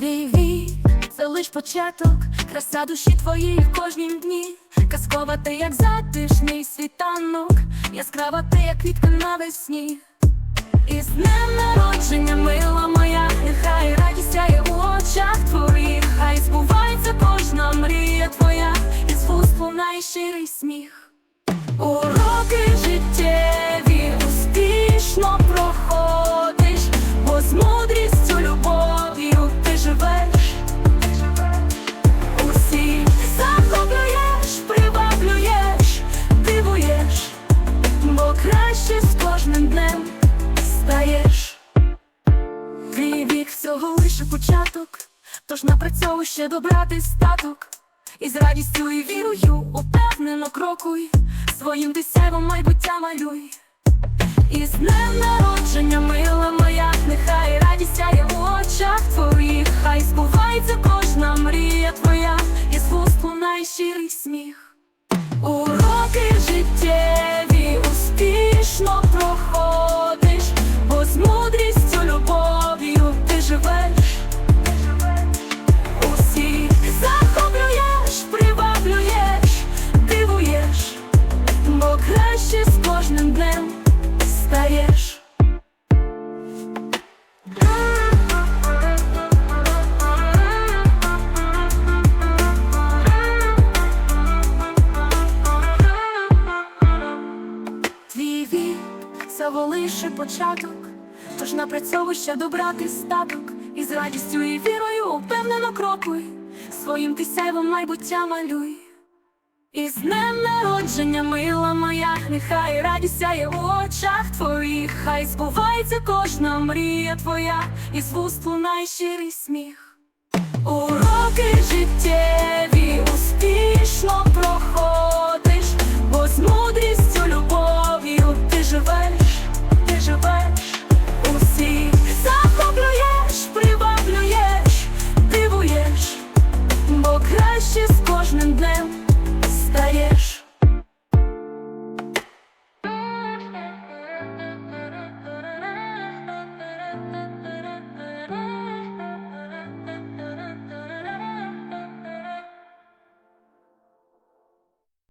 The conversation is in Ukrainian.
Твій це лиш початок, краса душі твоєї в кожнім дні. Казкова ти, як затишний світанок, яскрава ти, як квітка навесні. І з днем народження, мила моя, нехай радість сяє у очах твоїх, хай збувається кожна мрія твоя, і з вуст лунає щирий сміх. Лише початок, тож напрацьовуй ще добрати статок. І з радістю і вірою упевнено крокуй, своїм ти сяйвом майбуття малюй. І з днем народження, мила моя, нехай радість сяє у очах твоїх, хай збувається кожна мрія твоя, і з вуст лунає щирий сміх. Уроки це початок, тож напрацьовуй ще добрати статок, і з радістю і вірою упевнено крокуй, своїм ти сяйвом майбуття малюй. І з днем народження, мила моя, нехай радість сяє у очах твоїх, хай збувається кожна мрія твоя, і з вуст лунає щирий сміх. Уроки життя